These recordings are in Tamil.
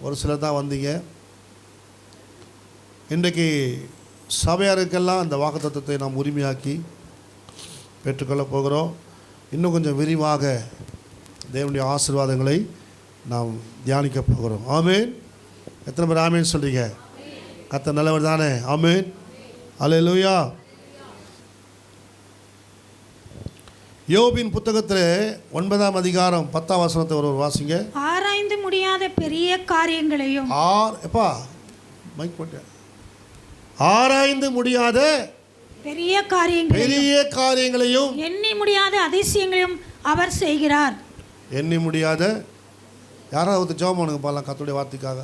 ஒரு சிலர் தான் வந்தீங்க. இன்றைக்கு சபையாருக்கெல்லாம் அந்த வாக்குத்தத்தத்தை நாம் உரிமையாக்கி பெற்றுக்கொள்ளப் போகிறோம். இன்னும் கொஞ்சம் விரிவாக தேவனுடைய ஆசீர்வாதங்களை நாம் தியானிக்க போகிறோம். ஆமேன். எத்தனை பேர் ஆமேன் சொல்கிறீங்க கத்த நல்லவர் தானே? ஆமேன். அல்லேலூயா யோபின் புத்தகத்தில் ஒன்பதாம் அதிகாரம் பத்தாம் வசனத்தை ஒரு வாசிங்க. பெரிய காரியங்களையும். ஆர் எப்பா மைக் போட்டேன் ஆராய்ந்து முடியாத பெரிய காரியங்களையும் பெரிய காரியங்களையும் எண்ணி முடியாத அதிசயங்களையும் அவர் செய்கிறார். எண்ணி முடியாத யாராவது ஜோம் பண்ணுங்க பாலாம் கத்துடைய வார்த்தைக்காக.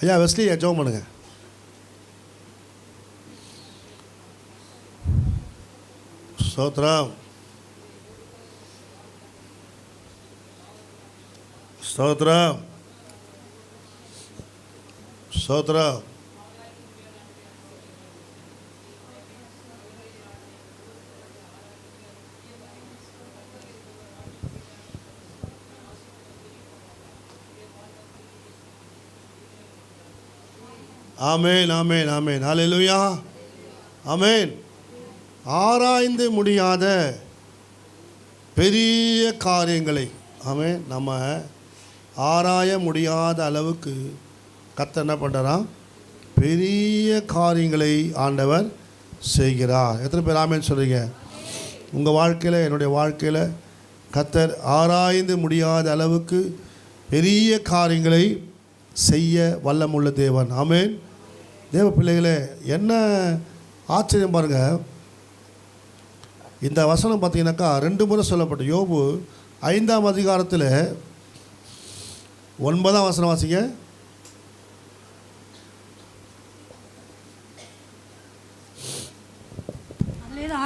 ஐயா வெஸ்லி ஜோம் பண்ணுங்க. ஸ்தோத்ரம் ஸ்தோத்ரம் ஸ்தோத்ரம் ஆமேன் ஆமேன் ஆமேன் ஹalleluya ஆமேன் ஆராய்ந்து முடியாத பெரிய காரியங்களை அவன் நம்ம ஆராய முடியாத அளவுக்கு கத்த என்ன பண்ணுறான் பெரிய காரியங்களை ஆண்டவர் செய்கிறார். எத்தனை பேர் ஆமேன்னு சொல்கிறீங்க உங்கள் வாழ்க்கையில் என்னுடைய வாழ்க்கையில் கத்தர் ஆராய்ந்து முடியாத அளவுக்கு பெரிய காரியங்களை செய்ய வல்லமுள்ள தேவன். ஆமேன். தேவ பிள்ளைகளே என்ன ஆச்சரியம் பாருங்கள் இந்த வசனம் பார்த்தீங்கன்னாக்கா ரெண்டு முறை சொல்லப்பட்ட யோபு ஐந்தாம் அதிகாரத்தில் ஒன்பதாம் வசனம் வாசிங்க.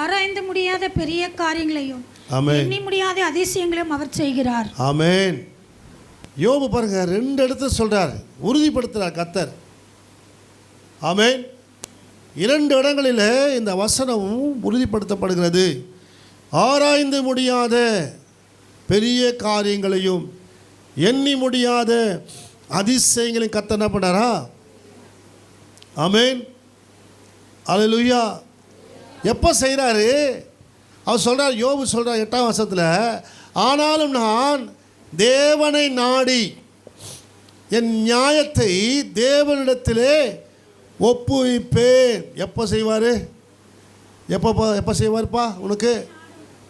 ஆராய்ந்து முடியாத பெரிய காரியங்களையும் எண்ணி முடியாத அதிசயங்களையும் அவர் செய்கிறார். ஆமென். யோபு பாருங்க ரெண்டு இடத்துல சொல்றார். உறுதிப்படுத்துறார் கத்தர் ஆமென். இரண்டு இடங்களில் இந்த வசனம் உறுதிப்படுத்தப்படுகிறது. ஆராய்ந்து முடியாத பெரிய காரியங்களையும் எண்ணி முடியாத அதிசயங்களையும் கத்த என்ன பண்ணாரா? ஆமென். அல்லேலூயா எப்போ செய்கிறாரு அவர் சொல்கிறார் யோபு சொல்கிறார் எட்டாம் வருஷத்தில் ஆனாலும் நான் தேவனை நாடி என் நியாயத்தை தேவனிடத்திலே ஒப்புவிப்பேன். எப்போ செய்வார்? எப்போ எப்போ செய்வார்ப்பா உனக்கு?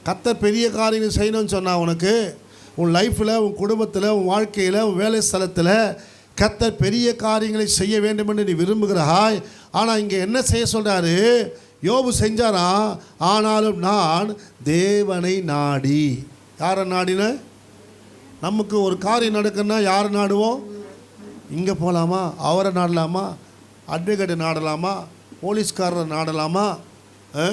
கத்தர் பெரிய காரியங்கள் செய்யணும்னு சொன்னால் உனக்கு உன் லைஃப்பில் உன் குடும்பத்தில் உன் வாழ்க்கையில் உன் வேலை ஸ்தலத்தில் கத்தர் பெரிய காரியங்களை செய்ய வேண்டும் என்று நீ விரும்புகிறாய். ஆனால் இங்கே என்ன செய்ய சொல்கிறாரு யோபு செஞ்சாரா? ஆனாலும் நான் தேவனை நாடி. யாரை நாடின? நமக்கு ஒரு காரியம் நடக்குன்னா யாரை நாடுவோம்? இங்கே போகலாமா அவரை நாடலாமா? அட்வொகேட்டை நாடலாமா? போலீஸ்காரரை நாடலாமா? ஆ?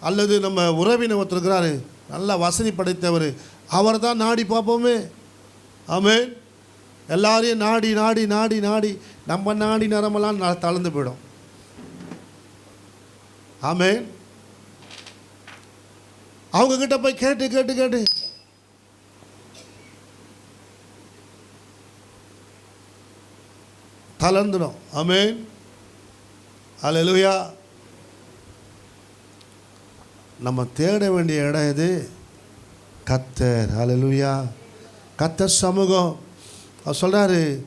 அல்லது நம்ம உறவினர் ஒருத்தர் இருக்கிறாரு நல்ல வசதி படைத்தவர் அவர் தான் நாடி பார்ப்போமே. ஆமே எல்லாரையும் நாடி நாடி நாடி நாடி நம்ம நாடி நரமெல்லாம் தளர்ந்து போயிடும். ஆமே அவங்க கிட்ட போய் கேட்டு கேட்டு கேட்டு. தளர்ந்துடும். ஆமேன். அல்லேலூயா நம்ம தேட வேண்டிய இடம் எது? கத்தர். அலலுயா கத்தர் சமூகம். அவர் சொல்கிறாரு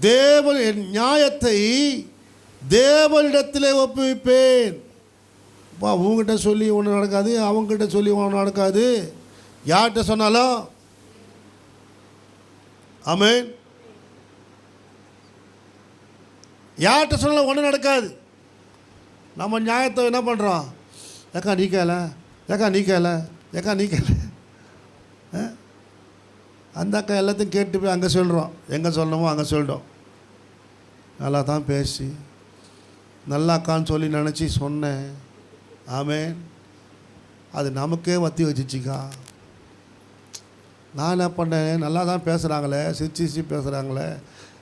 தேவன் என் நியாயத்தை தேவனிடத்திலே ஒப்புவிப்பேன். பா உங்ககிட்ட சொல்லி ஒன்று நடக்காது அவங்ககிட்ட சொல்லி ஒன்று நடக்காது. யார்கிட்ட சொன்னாலும் ஆமென். யார்கிட்ட சொன்னாலும் ஒன்றும் நடக்காது. நம்ம நியாயத்தை என்ன பண்ணுறோம் ஏக்கா நீ கேள ஏக்கா நீ கேள ஏக்கா நீ கேள ஆ? அந்த அக்கா எல்லாத்தையும் கேட்டு போய் அங்கே சொல்கிறோம் எங்கே சொல்லணுமோ அங்கே சொல்லிட்டோம் நல்லா தான் பேசி. நல்லா அக்கான்னு சொல்லி நினச்சி சொன்னேன். ஆமேன். அது நமக்கே வத்தி வச்சிச்சிக்கா. நான் என்ன பண்ணேன்? நல்லா தான் பேசுகிறாங்களே சிரிச்சு சிரிச்சு பேசுகிறாங்களே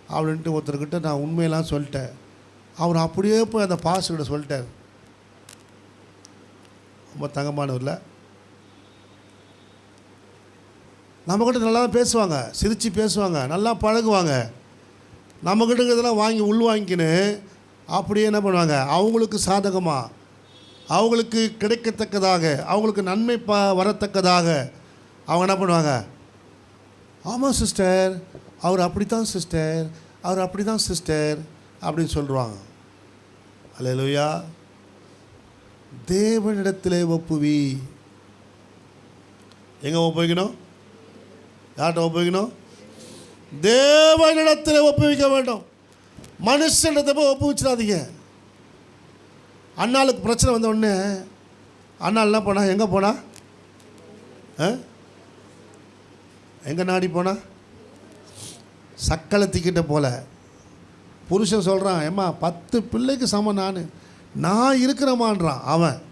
அப்படின்ட்டு ஒருத்தர்கிட்ட நான் உண்மையெல்லாம் சொல்லிட்டேன். அவர் அப்படியே போய் அந்த பாஸ்கிட்ட சொல்லிட்டார். ரொம்ப தங்கமானவரில். நம்மக்கிட்ட நல்லா தான் பேசுவாங்க சிரித்து பேசுவாங்க நல்லா பழகுவாங்க. நம்மக்கிட்ட இருக்கிறதெல்லாம் வாங்கி உள் வாங்கிக்கின்னு அப்படியே என்ன பண்ணுவாங்க? அவங்களுக்கு சாதகமாக அவங்களுக்கு கிடைக்கத்தக்கதாக அவங்களுக்கு நன்மை ப வரத்தக்கதாக அவங்க என்ன பண்ணுவாங்க? ஆமாம் சிஸ்டர். அவர் அப்படி தான் சிஸ்டர். அவர் அப்படி தான் சிஸ்டர். அப்படின்னு சொல்லுவாங்க. அல்லேலூயா தேவனிடத்திலே ஒப்புவி. எங்கே ஒப்புவிக்கணும் யார்கிட்ட ஒப்புவிக்கணும் தேவனிடத்தில் ஒப்புவிக்க வேண்டும். மனுஷனிடத்தை போய் ஒப்புவிச்சிடாதீங்க அண்ணாளுக்கு பிரச்சனை வந்த உடனே அண்ணா என்ன போனா? எங்கே போனா? எங்கே நாடி போனா? சக்களத்திக்கிட்ட போல. புருஷன் சொல்கிறான் ஏம்மா பத்து பிள்ளைக்கு சமம் நான். நான் இருக்கிறமான்றான் அவன்.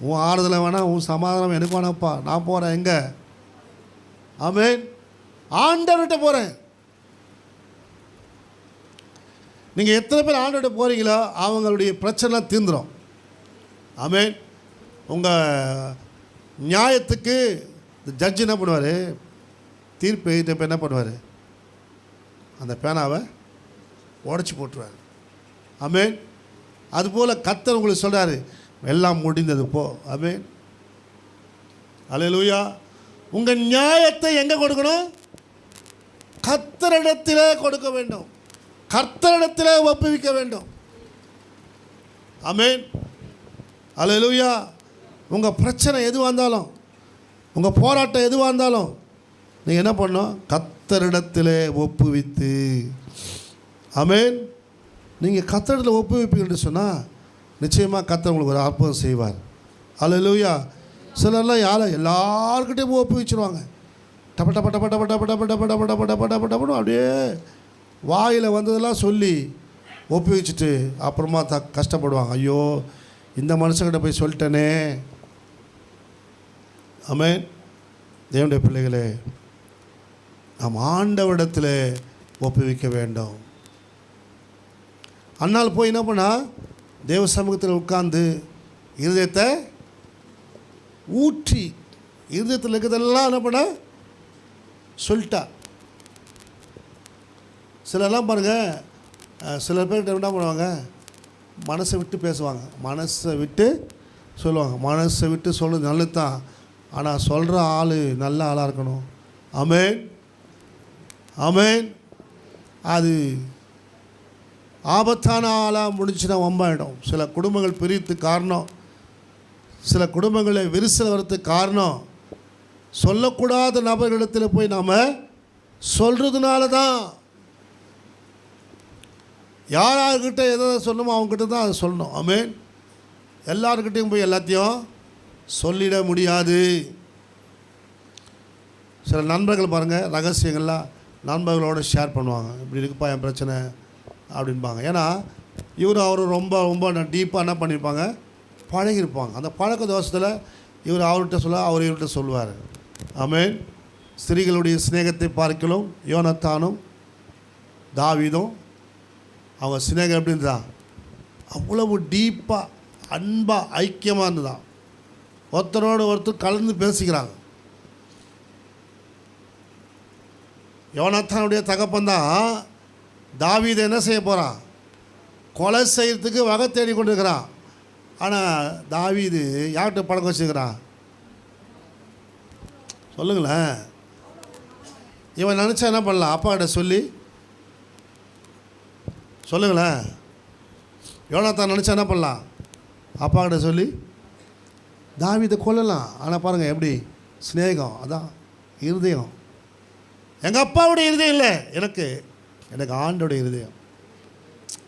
உன் ஆறுதலை வேணாம் உன் சமாதானம் எனக்கு வேணாப்பா. நான் போகிறேன் எங்கே? அவன் ஆண்டவர்கிட்ட போகிறேன் நீங்கள் எத்தனை பேர் ஆண்டவர்கிட்ட போகிறீங்களோ அவங்களுடைய பிரச்சனை தீர்ந்துடும் ஆமென். உங்கள் நியாயத்துக்கு இந்த ஜட்ஜ் என்ன பண்ணுவார்? தீர்ப்பு எழுதிட்டப்ப என்ன பண்ணுவார்? அந்த பேனாவை உடச்சி போட்டுருவார். ஆமென். அதுபோல் கத்தர் உங்களுக்கு சொல்கிறாரு எல்லாம் முடிந்தது போ. ஆமென் அலையலூயா உங்கள் நியாயத்தை எங்கே கொடுக்கணும்? கத்தரிடத்திலே கொடுக்க வேண்டும். கர்த்தரிடத்திலே ஒப்புவிக்க வேண்டும். அமேன் அலையலூயா உங்கள் பிரச்சனை எதுவாக இருந்தாலும் உங்கள் போராட்டம் எதுவாக இருந்தாலும் நீங்கள் என்ன பண்ணணும்? கத்தரிடத்திலே ஒப்புவித்து. அமேன் நீங்கள் கத்தடத்தில் ஒப்புவிப்பீங்கன்னு சொன்னால் நிச்சயமாக கத்தர் உங்களுக்கு ஒரு அற்புதம் செய்வார் அல்லேலூயா சிலர்லாம் யாரை எல்லாருக்கிட்டையும் ஒப்புவிச்சிருவாங்க டப டப டப டப டப டப டப டப டப டப டப டப்ப அப்படியே வாயில் வந்ததெல்லாம் சொல்லி ஒப்புவிச்சுட்டு அப்புறமா த கஷ்டப்படுவாங்க ஐயோ இந்த மனுஷங்கிட்ட போய் சொல்லிட்டேனே ஆமென் தேவனுடைய பிள்ளைகளே நாம் ஆண்டவரிடத்தில் ஒப்புவிக்க வேண்டும் அன்னால் போய் என்ன பண்ணா? தேவ சமூகத்தில் உட்கார்ந்து இருதயத்தை ஊற்றி இருதயத்தில் இருக்கிறதெல்லாம் என்ன பண்ண? சொல்லிட்டா. சிலர்லாம் பாருங்கள் சில பேர்கிட்ட என்ன பண்ணுவாங்க? மனசை விட்டு பேசுவாங்க. மனசை விட்டு சொல்லுவாங்க. மனசை விட்டு சொல்கிறது நல்லது தான் ஆனால் சொல்கிற ஆள் நல்ல ஆளாக இருக்கணும். அமேன் அமேன் அது ஆபத்தான ஆளாக முடிஞ்சுன்னா வம்பாயிடும். சில குடும்பங்கள் பிரித்து காரணம். சில குடும்பங்களை விரிசல் வரத்துக்கு காரணம். சொல்லக்கூடாத நபர்களிடத்தில் போய் நாம் சொல்கிறதுனால தான் யார் யார்கிட்ட எதை சொல்லணுமோ அவங்ககிட்ட தான் அதை சொல்லணும். ஆமென். எல்லாருக்கிட்டையும் போய் எல்லாத்தையும் சொல்லிட முடியாது. சில நண்பர்கள் பாருங்கள் ரகசியங்கள்லாம் நண்பர்களோட ஷேர் பண்ணுவாங்க. இப்படி இருக்குப்பா என் பிரச்சனை. அப்படின்பாங்க ஏன்னா இவர் அவர் ரொம்ப ரொம்ப டீப்பாக என்ன பண்ணியிருப்பாங்க பழகியிருப்பாங்க அந்த பழக்க தோஷத்தில் இவர் அவர்கிட்ட சொல்ல அவர் இவர்கிட்ட சொல்லுவார். ஆமென். ஸ்திரீகளுடைய சிநேகத்தை பார்க்கலும் யோனத்தானும் தாவிதும் அவங்க சிநேகம் எப்படி இருந்தா அவ்வளவு டீப்பாக அன்பாக ஐக்கியமாக இருந்ததான் ஒருத்தரோடு ஒருத்தர் கலந்து பேசிக்கிறாங்க. யோனத்தானுடைய தகப்பந்தான் தாவீது என்ன செய்ய போகிறான் கொலை செய்கிறதுக்கு வகை தேடி கொண்டிருக்கிறான். ஆனால் தாவீது யார்கிட்ட பழக்கம் வச்சுருக்கிறான்? சொல்லுங்களேன். இவன் நினச்சா என்ன பண்ணலாம்? அப்பாக்கிட்ட சொல்லி. சொல்லுங்களேன். யோனாத்தான் நினச்சா என்ன பண்ணலாம்? அப்பாக்கிட்ட சொல்லி. தாவிதை கொல்லலாம். ஆனால் பாருங்கள் எப்படி? சிநேகம் அதான் இருதயம். எங்கள் அப்பாவுடைய இருதயம் இல்லை எனக்கு. எனக்கு ஆண்டோடைய இருதயம்.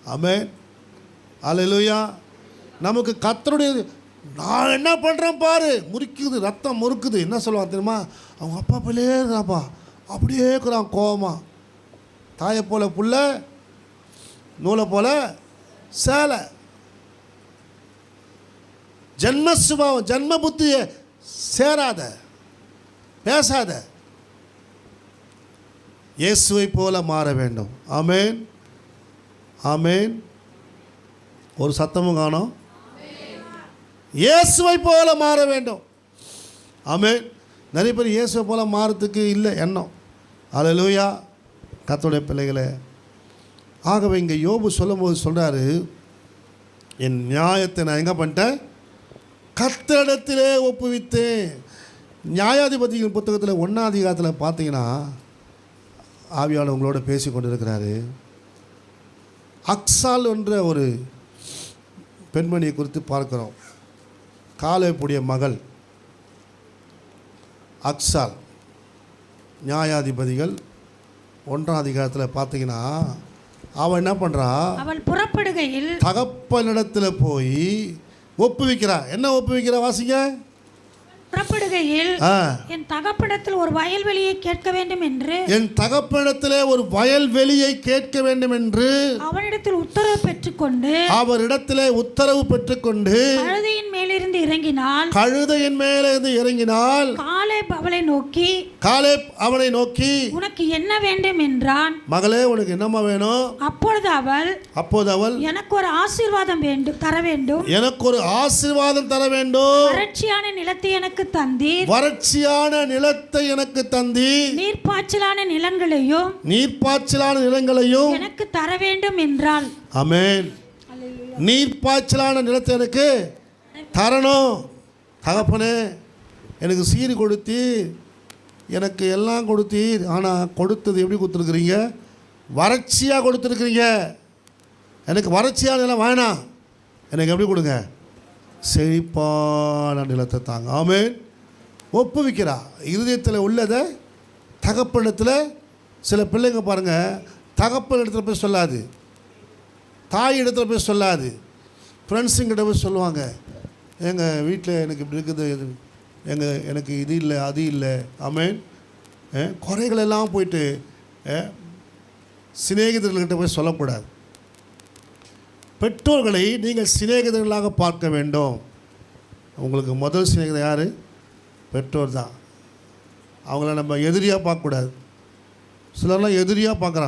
ஆமே அல்லேலூயா நமக்கு கத்தருடைய நான் என்ன பண்ணுறேன் பாரு. முறிக்குது ரத்தம் முறுக்குது. என்ன சொல்லுவான் தெரியுமா? அவங்க அப்பா பிள்ளையே இருக்கிறாப்பா. அப்படியே இருக்கிறான் கோபமாக தாயை போல புள்ள நூலை போல சேலை. ஜென்ம சுபாவம் ஜென்ம புத்தியை சேராத பேசாத. இயேசுவை போல மாற வேண்டும். ஆமேன். ஆமேன். ஒரு சத்தமும் காணோம். இயேசுவை போல மாற வேண்டும். ஆமேன். நிறைய பேர் இயேசுவை போல மாறத்துக்கு இல்லை எண்ணம். அல்லேலூயா கத்தோடைய பிள்ளைகளை ஆகவே இங்கே யோபு சொல்லும்போது சொல்கிறாரு என் நியாயத்தை நான் எங்கே பண்ணிட்டேன்? கர்த்தரிடத்திலே ஒப்புவித்தேன். நியாயாதிபதிகள் புத்தகத்தில் ஒன்றாம் அதிகாரத்தில் பார்த்தீங்கன்னா ஆவியாளர் உங்களோட பேசி கொண்டிருக்கிறாரு அக்ஸால் என்ற ஒரு பெண்மணியை குறித்து பார்க்கிறோம். காலேப்புடைய மகள் அக்ஸால் நியாயாதிபதிகள் ஒன்றாம் அதிகாரத்தில் பார்த்தீங்கன்னா அவன் என்ன பண்ணுறா அவள் புறப்படுகையில் தகப்பனிடத்தில் போய் ஒப்புவிக்கிறா என்ன ஒப்புவிக்கிறா வாசிங்க? ஆ. என் தகப்படத்தில் ஒரு வயல்வெளியை கேட்க வேண்டும் என்று என் தகப்பனிடத்திலே ஒரு வயல்வெளியை கேட்க வேண்டும் என்று அவனிடத்தில் உத்தரவு பெற்றுக்கொண்டு அவரிடத்திலே உத்தரவு பெற்றுக்கொண்டு கழுதையின் மேலிருந்து இறங்கினாள் கழுதையின் மேலே இருந்து இறங்கினால் காலை அவளை நோக்கி காலேப் அவனை நோக்கி உனக்கு என்ன வேண்டும்? என்றான். மகளே உனக்கு என்னம்மா வேணும்? அப்பொழுது அவள் அப்போது அவள் எனக்கு ஒரு ஆசீர்வாதம் வேண்டும் தர வேண்டும். எனக்கு ஒரு ஆசீர்வாதம் தர வேண்டும். வறட்சியான நிலத்தை எனக்கு தந்தீர். வறட்சியான நிலத்தை எனக்கு தந்தி நீர்ப்பாய்ச்சலான நிலங்களையும் நீர்ப்பாய்ச்சலான நிலங்களையும் எனக்கு தர வேண்டும் என்றாள் அமேன் நீர்ப்பாய்ச்சலான நிலத்தை எனக்கு தரணும். தகப்பனே எனக்கு சீர் கொடுத்தீர். எனக்கு எல்லாம் கொடுத்தீர். ஆனால் கொடுத்தது எப்படி கொடுத்துருக்குறீங்க? வறட்சியாக கொடுத்துருக்குறீங்க. எனக்கு வறட்சியான நிலம் வேணாம். எனக்கு எப்படி கொடுங்க? செழிப்பான நிலத்தை தாங்க. ஆமென். ஒப்புவிக்கிறா இருதயத்தில் உள்ளதை தகப்பனிடத்தில் சில பிள்ளைங்க பாருங்கள் தகப்பன் இடத்துல போய் சொல்லாது. தாய் இடத்துல போய் சொல்லாது. ஃப்ரெண்ட்ஸுங்கிட்ட போய் சொல்லுவாங்க எங்கள் வீட்டில் எனக்கு இப்படி இருக்குது இது எங்கள் எனக்கு இது இல்லை அது இல்லை. அமேன் குறைகள் எல்லாம் போயிட்டு சிநேகிதர்கள்கிட்ட போய் சொல்லக்கூடாது. பெற்றோர்களை நீங்கள் சிநேகிதர்களாக பார்க்க வேண்டும். உங்களுக்கு முதல் சிநேகிதர் யார்? பெற்றோர் தான். அவங்கள நம்ம எதிரியாக பார்க்கக்கூடாது. சிலர்லாம் எதிரியாக பார்க்குறாங்க.